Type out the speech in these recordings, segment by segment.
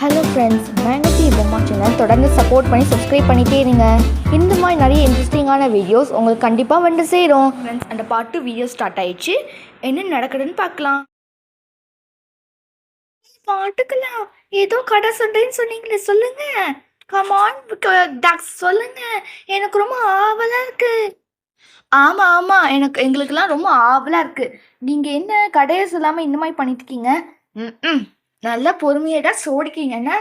Hello friends மேங்கத்தி பொம்மா channel தொடர்ந்து சப்போர்ட் பண்ணி சப்ஸ்கிரைப் பண்ணிட்டே இருங்க. இந்த மாதிரி நிறைய இன்ட்ரெஸ்டிங்கான வீடியோஸ் உங்களுக்கு கண்டிப்பாக வந்து சேரும். ஃப்ரெண்ட்ஸ் அந்த பாட்டு வீடியோ ஸ்டார்ட் ஆயிடுச்சு. என்ன நடக்குதுன்னு பார்க்கலாம். பாட்டுக்கலாம் ஏதோ கடை சொல்றேன்னு சொன்னீங்களே சொல்லுங்க. கமான் டாக்ஸ் சொல்லுங்க. எனக்கு ரொம்ப ஆவலா இருக்கு. ஆமா ஆமா. எனக்கு எங்களுக்கெல்லாம் ரொம்ப ஆவலா இருக்கு. நீங்க என்ன கடையை சொல்லாம இந்த மாதிரி பண்ணிட்டு இருக்கீங்க? ம் ம் நல்லா பொறுமையடா சோடிக்கீங்க என்ன?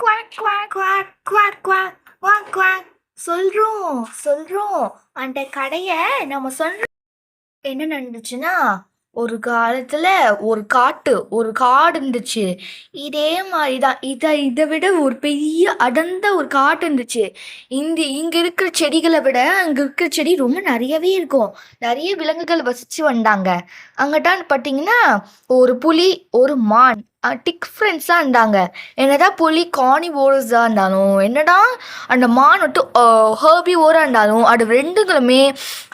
Quack quack quack quack quack quack quack. சொல்கிறோம் சொல்கிறோம் அந்த கடையை நம்ம சொல்கிறோம் என்ன நடந்துச்சுன்னா ஒரு காலத்துல ஒரு காட்டு ஒரு காடு இருந்துச்சு. இதே மாதிரி தான் இதை இதை விட ஒரு பெரிய அடர்ந்த ஒரு காட்டு இருந்துச்சு. இந்த இங்க இருக்கிற செடிகளை விட அங்க இருக்கிற செடி ரொம்ப நிறையவே இருக்கும். நிறைய விலங்குகள் வசிச்சு வந்தாங்க. அங்கிட்டான் பார்த்தீங்கன்னா ஒரு புலி ஒரு மான் டிக் ஃப்ரெண்ட்ஸாக இருந்தாங்க. என்னதான் புலி காணி ஓரஸாக இருந்தாலும் என்னடா அந்த மான் மட்டும் ஹேபி ஓராக இருந்தாலும் அது ரெண்டுங்களுமே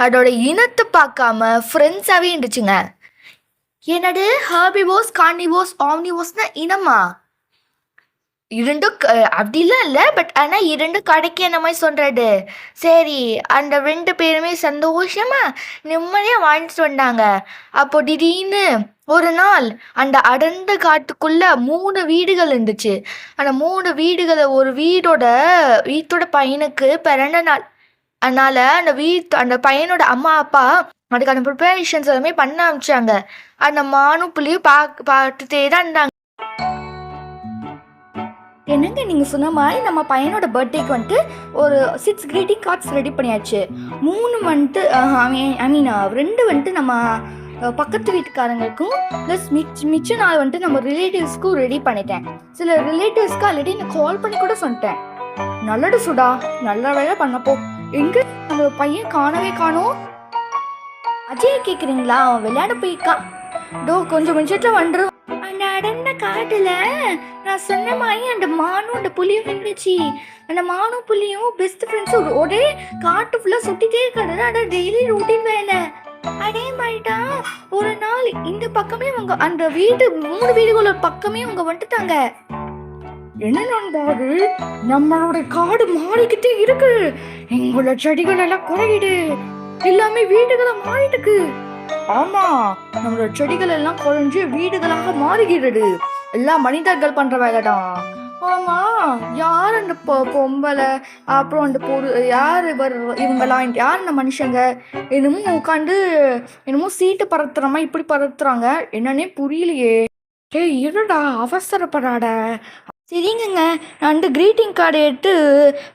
அதோட இனத்தை பார்க்காம ஃப்ரெண்ட்ஸாகவே இருந்துச்சுங்க. என்னது? ஹர்பிவோஸ் கார்னிவோஸ் ஆம்னிவோஸ்னா இனமா? இரண்டும் அப்படிலாம் இல்லை பட் ஆனால் இரண்டு கடைக்கு என்ன மாதிரி சொல்கிறது சரி அந்த ரெண்டு பேருமே சந்தோஷமாக நிம்மதியாக வாழ்ந்துட்டு வந்தாங்க. அப்போ திடீர்னு ஒரு நாள் அந்த அடர்ந்த காட்டுக்குள்ளே மூணு வீடுகள் இருந்துச்சு. அந்த மூணு வீடுகளை ஒரு வீடோட வீட்டோட பையனுக்கு பிறந்த நாள். அதனால் அந்த வீட் அந்த பையனோட அம்மா அப்பா அதுக்கான ப்ரிப்பரேஷன்ஸ் எல்லாமே பண்ண ஆரம்பிச்சாங்க அந்த மானும் புள்ளியும் பார்க்க பார்த்துட்டே தான் இருந்தாங்க. என்னங்க நீங்க சொன்ன மாதிரி நம்ம பையனோட பர்த்டேக்கு வந்துட்டு ஒரு சிக்ஸ் greeting கார்ட்ஸ் ரெடி பண்ணியாச்சு. மூணு வந்துட்டு ஐ மீன் ரெண்டு வந்துட்டு நம்ம பக்கத்து வீட்டுக்காரங்களுக்கும் ப்ளஸ் மிச்ச மிச்ச நாள் வந்துட்டு நம்ம ரிலேட்டிவ்ஸ்க்கும் ரெடி பண்ணிட்டேன். சில ரிலேட்டிவ்ஸ்க்கு ஆல்ரெடி நான் கால் பண்ணி கூட சொல்லிட்டேன். நல்லது சுடா நல்ல வேலை பண்ணப்போ எங்க நம்ம பையன் காணவே காணோம். அஜய் கேக்குறீங்களா? அவன் விளையாட போயிருக்கான். டோ கொஞ்சம் கொஞ்சத்துல வந்துடும் அந்த அடர்ந்த காட்டுல நான் சொன்ன மாதிரி அந்த மானும் அந்த புலியும் இருந்துச்சு அந்த மானும் புலியும் பெஸ்ட் ஃப்ரெண்ட்ஸ் ஒரே காட்டு ஃபுல்லா சுத்திட்டே இருக்காது அட டெய்லி ரூட்டீன் வேலை. அதே மாதிரிதான் ஒரு நாள் இந்த பக்கமே அவங்க அந்த வீடு மூணு வீடுகளோட பக்கமே அவங்க வந்துட்டாங்க. என்ன நண்பாது நம்மளோட காடு மாறிக்கிட்டே இருக்கு. எங்களோட செடிகள் எல்லாம் குறையுது. எல்லாமே வீடுகளா மாறிட்டுக்கு. ஆமா நம்மளோட செடிகள் எல்லாம் குறைஞ்சு வீடுகளாக மாறுகிறது. எல்லாம் மனிதர்கள் பண்ற வேலைதான் ஆமா யார் அந்த பொம்பளை? அப்புறம் அந்த பொரு யார் இவர் இவங்கெல்லாம் யார் இந்த மனுஷங்க? என்னமோ உட்காந்து என்னமோ சீட்டு பரத்துறமா இப்படி பறத்துறாங்க என்னன்னே புரியலையே. ஏய் இருடா அவசரப்படாத. சரிங்கங்க. நான் வந்து க்ரீட்டிங் கார்டு எடுத்து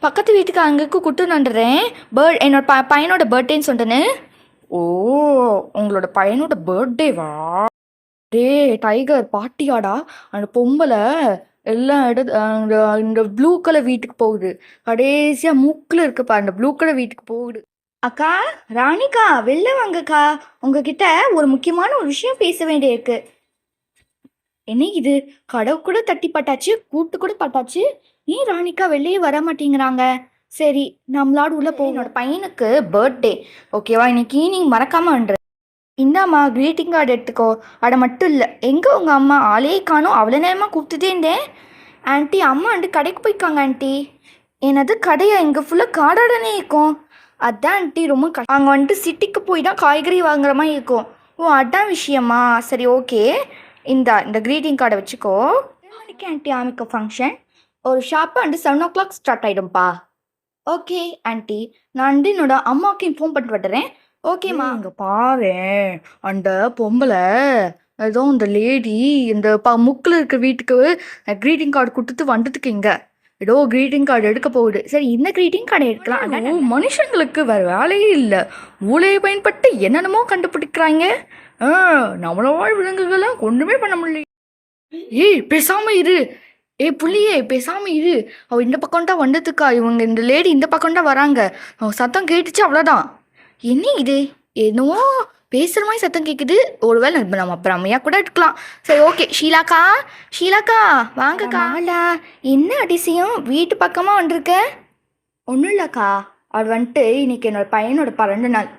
பக்கத்து வீட்டுக்கு அங்கேக்கு கொடுத்து நண்டுறேன் பேர்ட் என்னோட ப பையனோட பர்த்டேன்னு சொன்னேன்னு ஓ உங்களோட பையனோட பர்த்டேவா டே டைகர் பாட்டியாடா. அந்த பொம்பளை எல்லாம் இடத்து அந்த இந்த ப்ளூ கலர் வீட்டுக்கு போகுது. கடைசியாக மூக்கில் இருக்குப்பா அந்த ப்ளூ கலர் வீட்டுக்கு போகுது. அக்கா ராணிக்கா வெளில வாங்கக்கா. உங்ககிட்ட ஒரு முக்கியமான ஒரு விஷயம் பேச வேண்டியிருக்கு. என்ன இது? கடவு கூட தட்டி பட்டாச்சு கூட்டு கூட பட்டாச்சு. ஏன் ராணிக்கா வெளியே வர மாட்டேங்கிறாங்க? சரி நம்மளாடு உள்ள போ. என்னோட பையனுக்கு பர்த்டே ஓகேவா இன்னைக்கு ஈவினிங் மறக்காம வந்துரு. இந்தாம்மா க்ரீட்டிங் கார்டு எடுத்துக்கோ. அட மட்டும் இல்லை எங்கே உங்கள் அம்மா? ஆளே காணோம். அவ்வளோ நேரமாக கூப்பிட்டுட்டே இருந்தேன். ஆன்ட்டி அம்மா வந்து கடைக்கு போய்க்காங்க ஆன்ட்டி என்னது கடையா? இங்கே ஃபுல்லாக காடாடனே இருக்கும். அதான் ஆன்ட்டி ரொம்ப க அங்கே வந்துட்டு சிட்டிக்கு போய் தான் காய்கறி வாங்குற மாதிரி இருக்கும். ஓ அதான் விஷயமா? சரி ஓகே இந்த இந்த க்ரீட்டிங் கார்டை வச்சுக்கோ. மணிக்கு ஆன்ட்டி ஆமிக்க ஃபங்க்ஷன் ஒரு ஷாப்பு வந்து செவன் ஓ கிளாக் ஸ்டார்ட் ஆகிடும்ப்பா ஓகே ஆன்ட்டி நான் வந்து என்னோட அம்மாவுக்கு இன்ஃபார்ம் பண்ணிட்டு வந்துடுறேன். ஓகேம்மா இங்கே பாரு. அந்த பொம்பளை ஏதோ இந்த லேடி இந்த ப முக்கில் இருக்க வீட்டுக்கு க்ரீட்டிங் கார்டு கொடுத்துட்டு வந்துட்டுக்கு இங்க. ஏதோ க்ரீட்டிங் கார்டு எடுக்க போகுது. சரி இந்த க்ரீட்டிங் கார்டு எடுக்கலாம். மனுஷங்களுக்கு வேற வேலையே இல்லை. மூளையை பயன்பட்டு என்னென்னமோ கண்டுபிடிக்கிறாங்க. ஆ நம்மளோட விலங்குகள்லாம் ஒன்றுமே பண்ண முடியல. ஏய் பேசாம இரு. ஏய் புள்ளியே பேசாம இரு. அவ இந்த பக்கம் தான் வந்ததுக்கா. இவங்க இந்த லேடி இந்த பக்கம் தான் வராங்க. அவ சத்தம் கேட்டுச்சு அவ்வளோதான் என்ன இது? என்னவோ பேசுகிற மாதிரி சத்தம் கேட்குது ஒருவேளை நம்ம நம்ம பிரமையாக கூட இருக்கலாம் சரி ஓகே ஷீலாக்கா ஷீலாக்கா வாங்கக்கா. என்ன அதிசயம்? வீட்டு பக்கமாக வந்திருக்க? ஒன்றும் இல்லைக்கா. அவள் வந்துட்டு இன்னைக்கு என்னோட பையனோட பிறந்த நாள்.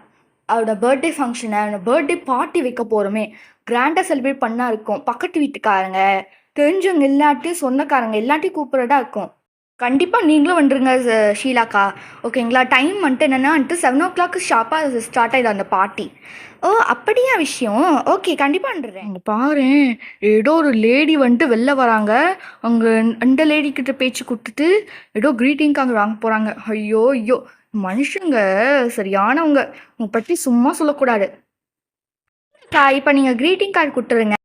அவளோட பர்த்டே ஃபங்க்ஷனை அவனோட பர்த்டே பார்ட்டி வைக்க போகிறோமே கிராண்டாக செலிப்ரேட் பண்ணா இருக்கும். பக்கத்து வீட்டுக்காரங்க தெரிஞ்சவங்க எல்லாத்தையும் சொந்தக்காரங்க எல்லாத்தையும் கூப்பிட்றதா இருக்கும். கண்டிப்பாக நீங்களும் வந்துருங்க ஷீலாக்கா. ஓகேங்களா? டைம் வந்துட்டு என்னென்னா வந்துட்டு செவன் ஓ கிளாக்கு ஷார்ப்பாக ஸ்டார்ட் ஆயிடும் அந்த பார்ட்டி ஓ அப்படியா விஷயம்? ஓகே கண்டிப்பாக வந்துடுறேன். அங்கே பாரு ஏதோ ஒரு லேடி வந்துட்டு வெளில வராங்க. அங்கே அந்த லேடி கிட்ட பேச்சு கொடுத்துட்டு ஏதோ க்ரீட்டிங் கார்டு வாங்க போகிறாங்க ஐயோ ஐயோ. மனுஷங்க சரியானவங்க. உங்களை பற்றி சும்மா சொல்லக்கூடாது. இப்போ நீங்கள் க்ரீட்டிங் கார்டு கொடுத்துருங்க.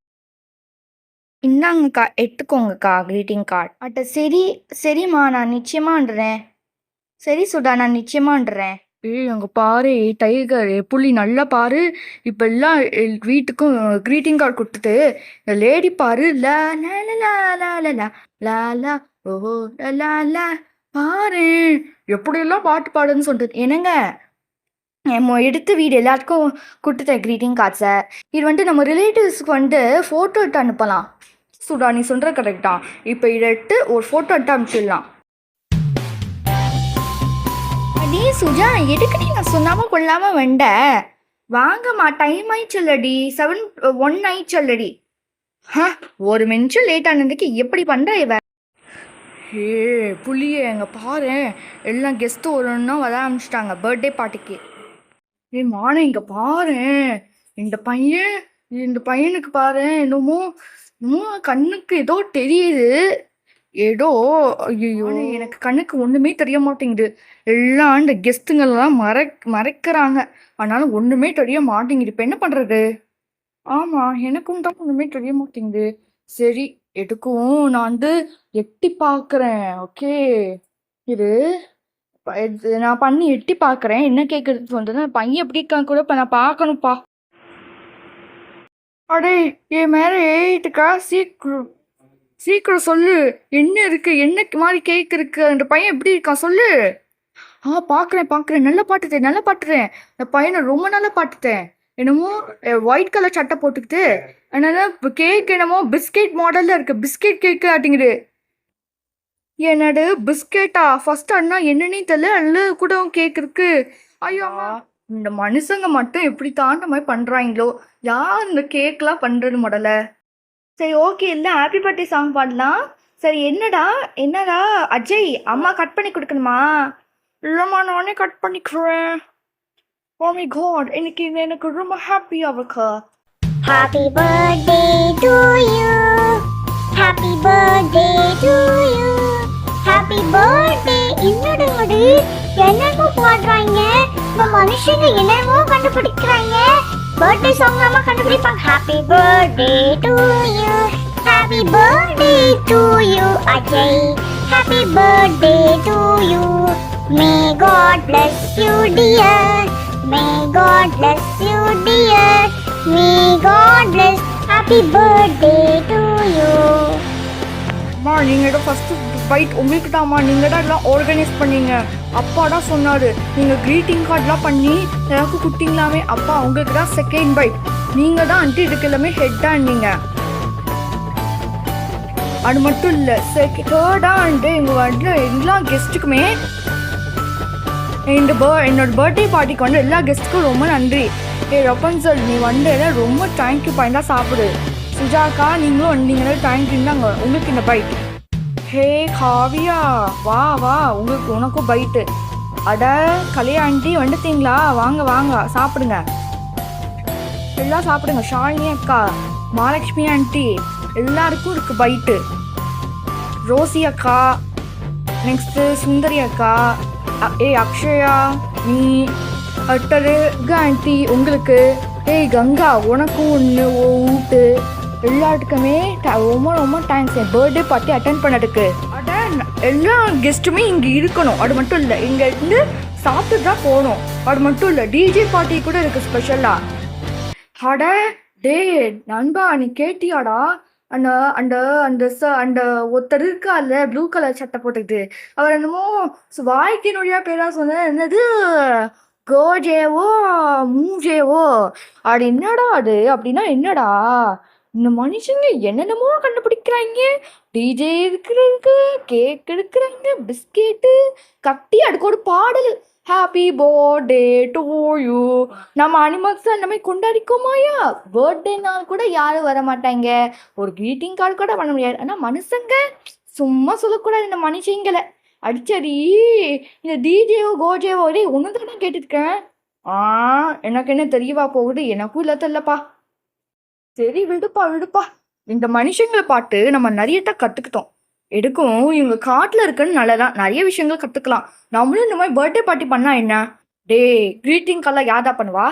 இந்தாங்கக்கா எடுத்துக்கோங்கக்கா க்ரீட்டிங் கார்டு அட்ட சரி சரிம்மா நான் நிச்சயமான்றேன் சரி சுடா நான் நிச்சயமான்றேன் ஏய் அங்கே பாரு டைகர் புள்ளி நல்லா பாரு இப்போ எல்லாம் வீட்டுக்கும் க்ரீட்டிங் கார்டு கொடுத்துட்டு இந்த லேடி பாரு லா லா லா லா லா லா லா லா லா ஓஹோ லா லா பாரு எப்படியெல்லாம் பாட்டு பாடுன்னு சொல்லிட்டு என்னங்க எடுத்து வீடு எல்லாத்துக்கும் கொடுத்துட்டேன் க்ரீட்டிங் கார்ட்ஸை இது வந்துட்டு நம்ம ரிலேட்டிவ்ஸ்க்கு வந்துட்டு ஃபோட்டோ எடுத்து அனுப்பலாம் சுடா நீ சொல்கிற கரெக்ட் தான் இப்போ எடுத்து ஒரு ஃபோட்டோ எடுத்து அனுப்பிச்சிடலாம். அடி சுஜா எதுக்குடி நான் சொல்லாமல் கொள்ளாமல் வந்த? வாங்கம்மா டைம் ஆயிடுச்சுல்லடி செவன் ஒன் ஆயிடுச்சுல்லடி ஹ ஒரு நிமிஷம் லேட் ஆனதுக்கு எப்படி பண்ணுற இவ? ஏ புளியே எங்க பாரு. எல்லாம் கெஸ்ட்டு ஒருன்னா வர ஆரம்பிச்சிட்டாங்க பர்த்டே பார்ட்டிக்கு ஏ மானே இங்க பாரு. இந்த பையன் இந்த பையனுக்கு பாரு என்னமோ நம்ம கண்ணுக்கு ஏதோ தெரியுது. ஏதோ ஐயோ எனக்கு கண்ணுக்கு ஒன்றுமே தெரிய மாட்டேங்குது. எல்லாம் இந்த கெஸ்ட்டுங்கள்லாம் மறை மறைக்கிறாங்க. ஆனாலும் ஒன்றுமே தெரிய மாட்டேங்குது. இப்போ என்ன பண்ணுறது ஆமாம் எனக்கும் தான் ஒன்றுமே தெரிய மாட்டேங்குது. சரி எதுக்கும் நான் வந்து எட்டி பார்க்குறேன் ஓகே. இது நான் பண்ணி எட்டி பார்க்குறேன் என்ன கேட்குறது வந்து பையன் எப்படி இருக்கான் கூட இப்போ நான் பார்க்கணும்ப்பா அடே என் மேலே ஏறிட்டுக்கா? சீக்கிரம் சீக்கிரம் சொல்லு. என்ன இருக்கு? என்ன மாதிரி கேக் இருக்கு? அந்த பையன் எப்படி இருக்கான்? சொல்லு. ஆ பார்க்குறேன் பார்க்குறேன் நல்லா பாட்டுட்டேன் நல்லா பாட்டுறேன் அந்த பையனை ரொம்ப நல்லா பாட்டுட்டேன் என்னமோ ஒயிட் கலர் சட்டை போட்டுக்கிட்டு அதனால கேக் என்னமோ பிஸ்கெட் மாடலில் இருக்கு. Biscuit cake அப்படிங்குது. என்னடு பிஸ்கெட்டா ஃபர்ஸ்ட் அண்ணா என்னன்னே தெரியல. அல்ல கூட கேக் இருக்கு. ஐயோ அம்மா. இந்த மனுஷங்க மட்டும் எப்படி தாண்ட மாதிரி பண்ணுறாங்களோ யார் இந்த கேக்லாம் பண்ணுறது முதல்ல? சரி ஓகே இல்லை ஹாப்பி பர்த்டே சாங் பாடலாம். சரி என்னடா? என்னடா? அஜய் அம்மா கட் பண்ணி கொடுக்கணுமா? இல்லைம்மா நானே கட் பண்ணிக்கிறேன். ஓ மை காட் இன்னைக்கு இது எனக்கு ரொம்ப ஹாப்பியாக இருக்கு. Happy birthday to you happy birthday to you happy birthday என்னடா அது பாடுறாங்க. இந்த மனுஷங்க என்னமோ கண்டுபிடிக்கிறாங்க. பர்த்டே சாங் நாம கண்டுபிடிப்பாங்க. Happy birthday to you happy birthday to you Ajay happy birthday to you may God bless you dear may God bless you dear may God bless happy birthday to you அம்மா நீங்கள் தான் first byte உங்களுக்கு தான்மா நீங்கள் தான் எல்லாம் organise பண்ணீங்க. அப்பா தான் சொன்னார். நீங்கள் க்ரீட்டிங் கார்ட்லாம் பண்ணி எல்லாருக்கும் குட்டிங்களாமே அப்பா உங்களுக்கு தான் செகண்ட் பைட் நீங்கள் தான் அன்ட்டு இதுக்கு எல்லாமே ஹெட்டா இருந்தீங்க. அது மட்டும் இல்லை செகண்ட் தேர்டாக வந்து எங்கள் வந்து எல்லா கெஸ்ட்டுக்குமே இந்த பர் என்னோட பர்த்டே பார்ட்டிக்கு வந்து எல்லா கெஸ்ட்டுக்கும் ரொம்ப நன்றி. ஏ ரப்பன்சல் நீ வந்து ரொம்ப தேங்க்யூ பாயிண்டாக சாப்பிடு. சுஜாக்கா நீங்களும் வந்தீங்கன்னா தேங்க்யூ தாங்க உங்களுக்கு இந்த பைட் ஹே காவியா. வா வா. உங்களுக்கு உனக்கும் பைட்டு அட கல்யாண்டி வந்துட்டீங்களா? வாங்க வாங்க. சாப்பிடுங்க. எல்லாம் சாப்பிடுங்க. ஷாலினி அக்கா மகாலட்சுமி ஆண்டி எல்லாருக்கும் இருக்கு பைட்டு ரோசி அக்கா நெக்ஸ்ட்டு சுந்தரி அக்கா ஏ ஏய் அக்ஷயா நீ அட்டரு ஆண்டி உங்களுக்கு. ஏய் கங்கா உனக்கும் ஒன்று ஓ ஊட்டு எல்லாத்துக்குமே ரொம்ப ரொம்ப தேங்க்ஸ் என் பர்த்டே பார்ட்டி அட்டன் பண்ணதுக்கு. அட எல்லா கெஸ்ட்டுமே இங்கே இருக்கணும். அது மட்டும் இல்லை இங்கே இருந்து சாப்பிட்டு தான் போகணும். அது மட்டும் இல்லை டிஜே பார்ட்டி கூட இருக்குது ஸ்பெஷலாக அட டே நண்பா நீ கேட்டியாடா? அந்த அந்த அந்த ச அந்த ஒருத்தர் இருக்கால ப்ளூ கலர் சட்டை போட்டுக்கிட்டு. அவர் என்னமோ வாய்க்கினுடைய பேராக சொன்ன என்னது? கோஜேவோ மூஜேவோ அது என்னடா அது? அப்படின்னா என்னடா? இந்த மனுஷங்க என்னென்னமோ கண்டுபிடிக்கிறாங்க டிஜே இருக்கிறதுக்கு கேக் எடுக்கிறாங்க பிஸ்கெட்டு கட்டி அதுக்கு ஒரு பாடல். ஹாப்பி பர்த்டே டு யூ நம்ம அனிமல்ஸ் அந்த மாதிரி கொண்டாடிக்கோமாயா பர்த்டேனால் கூட யாரும் வர மாட்டாங்க ஒரு க்ரீட்டிங் கார்டு கூட பண்ண முடியாது. ஆனால் மனுஷங்க சும்மா சொல்லக்கூடாது இந்த மனுஷங்களை. அடிச்சடி இந்த டிஜேவோ கோஜேவோ டேய் ஒன்று தானே கேட்டுருக்கேன். ஆ எனக்கு என்ன தெரியவா போகுது? எனக்கும் இல்லை தெரிலப்பா சரி விடுப்பா விடுப்பா. இந்த மனுஷங்களை பாட்டு நம்ம நிறையட்ட கற்றுக்கிட்டோம் எடுக்கும் இவங்க காட்டில் இருக்குன்னு நல்லதான் நிறைய விஷயங்கள் கற்றுக்கலாம் நம்மளும் இந்த மாதிரி பர்த்டே பார்ட்டி பண்ணா என்ன? டேய் greeting எல்லாம் யாதா பண்ணுவா?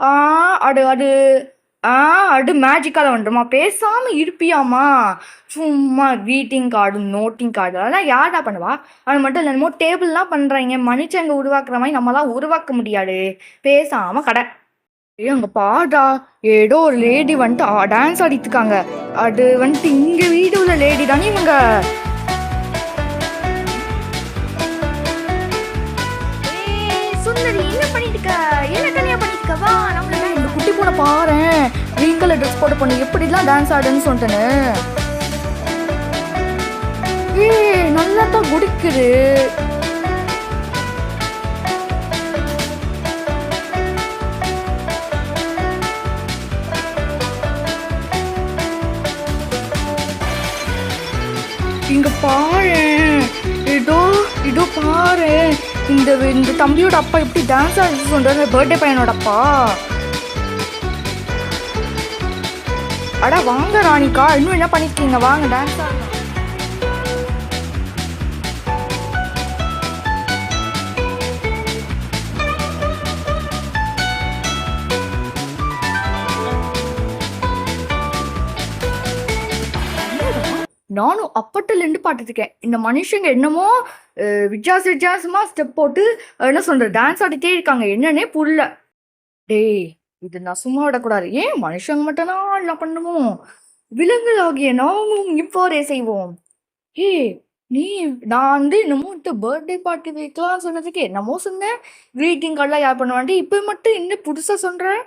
ஆ அது அது ஆ அது மேஜிக்கால வந்துடுமா பேசாம இருப்பியாமா? சும்மா க்ரீட்டிங் கார்டு நோட்டிங் கார்டு அதெல்லாம் யாரா பண்ணுவா? அது மட்டும் இல்லை என்னமோ டேபிள்லாம் பண்ணுறாங்க மனுஷங்க உருவாக்குற மாதிரி நம்மளாம் உருவாக்க முடியாது. பேசாம கடை. ஏய் அங்கே பாடா ஏதோ ஒரு லேடி வந்துட்டு டான்ஸ் ஆடிட்டு இருக்காங்க அது வந்துட்டு இங்க வீடு உள்ள லேடி தானே இவங்க? சுந்தரி என்ன பண்ணிட்டு இருக்க என்ன கல்யா பண்ணிட்டு இருக்க வா நம்மள இந்த குட்டி பூனை பாரேன் கிரீன் கலர் ட்ரெஸ் போட்டு பொண்ணு எப்படிலாம் டான்ஸ் ஆடுன்னு சொல்லிட்டேன்னு ஏய் நல்லா தான் குடிக்குது. இங்க பாரு. இதோ இதோ பாரு. இந்த இந்த தம்பியோட அப்பா எப்படி டான்ஸ் ஆடிச்சு சொல்றாரு? பர்த்டே பையனோட அப்பா. அட வாங்க ராணிக்கா. இன்னும் என்ன பண்ணிருக்கீங்க? வாங்க டான்ஸ் ஆடுங்க. நானும் அப்பட்டில் இருந்து பார்த்துருக்கேன் இந்த மனுஷங்க என்னமோ வித்தியாச வித்தியாசமாக ஸ்டெப் போட்டு என்ன சொல்கிற டான்ஸ் ஆடிட்டே இருக்காங்க. என்னன்னே புரியல. டேய் இது நான் சும்மா விடக்கூடாது. ஏன் மனுஷங்க மட்டும்தான் என்ன பண்ணுவோம்? விலங்குகளாகிய நாமும் இவ்வாறே செய்வோம். ஏ நீ நான் வந்து என்னமோ இந்த பர்த்டே பார்ட்டி வைக்கலாம் சொன்னதுக்கு என்னமோ சொன்னேன் greeting கார்டெலாம் யார் பண்ணுவாண்டி? இப்போ மட்டும் இன்னும் புதுசாக சொல்கிறேன்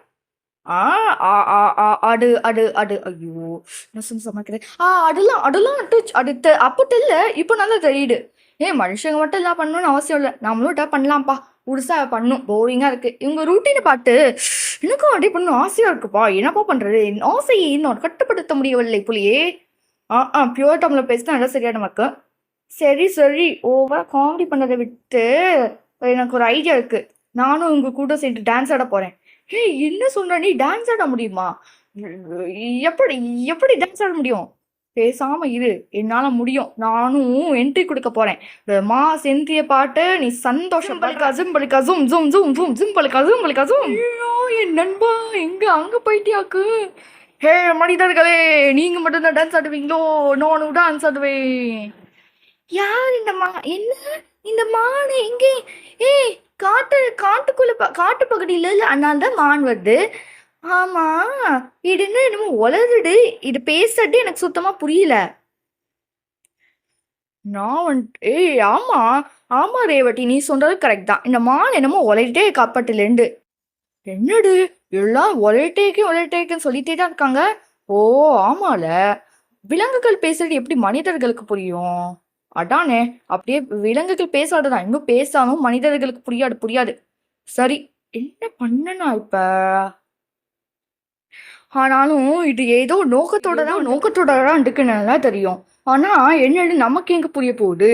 ஆ ஆ ஆ ஆ அடு அடு அடு. ஐயோ என்ன சும்மா சமைக்கிறேன் ஆ அதெல்லாம் அதெல்லாம் டச் அடுத்த தெ- இல்லை இப்போ நல்லா தெரியுது ஏன் மனுஷங்க மட்டும் எல்லாம் பண்ணணும்னு அவசியம் இல்லை. நம்மளும் டா பண்ணலாம்ப்பா. புதுசா பண்ணும். போரிங்காக இருக்குது இவங்க ரூட்டீனை பார்த்து எனக்கும் அப்படியே பண்ணணும்? ஆசையாக இருக்குப்பா. என்னப்பா பண்ணுறது என் ஆசையை இன்னும் கட்டுப்படுத்த முடியவில்லை புள்ளியே ஆ ஆ பியூர் டம்ல பேசினா நல்லா சரியா நமக்கு சரி சரி. ஓவராக காமெடி பண்ணதை விட்டு எனக்கு ஒரு ஐடியா இருக்குது நானும் உங்கள் கூட சேர்ந்து டான்ஸ் ஆட போகிறேன் ஏய் என்ன சொல்ற? நீ டான்ஸ் ஆட முடியுமா? எப்படி எப்படி டான்ஸ் ஆட முடியும்? பேசாம இரு. என்னால முடியும். நானும் என்ட்ரி கொடுக்க போறேன். மா செந்திய பாட்டு நீ சந்தோஷம் பலிக்கா ஜும் பலிக்கா ஜும் ஜும் ஜும் ஜும் ஜும் பலிக்கா ஜும் ஐயோ என் நண்பா எங்க அங்க போயிட்டியாக்கு? ஹே மனிதர்களே நீங்க மட்டும் தான் டான்ஸ் ஆடுவீங்களோ? நானும் டான்ஸ் ஆடுவேன். யார் இந்த மா? என்ன? இந்த மான் எங்கே? ஏய் காட்டு காட்டுக்குள்ளே ப- காட்டு பகுதியில் இல்லை அதனால தான் மான் வருது. ஆமாம் இது என்ன என்னமோ உளருடு இது பேசுறது எனக்கு சுத்தமாக புரியல. நான் வந்துட்டு ஏய் ஆமாம் ஆமாம் ரேவட்டி நீ சொல்கிறது கரெக்ட் தான். இந்த மான் என்னமோ உலகிட்டே காப்பாட்டுலேருந்து என்னடு எல்லாம் உலகிட்டேக்கு உலகிட்டேக்குன்னு சொல்லிட்டே தான் இருக்காங்க? ஓ ஆமால. விலங்குகள் பேசுறது எப்படி மனிதர்களுக்கு புரியும்? அதானே அப்படியே விலங்குகள் பேசாததான். இன்னும் பேசாலும் மனிதர்களுக்கு புரியாது புரியாது. சரி என்ன பண்ணனா இப்ப? ஆனாலும் இது ஏதோ நோக்கத்தோட தான் நோக்கத்தோட தான் இருக்குன்னு தெரியும். ஆனா என்னன்னு நமக்கு எங்க புரிய போகுது?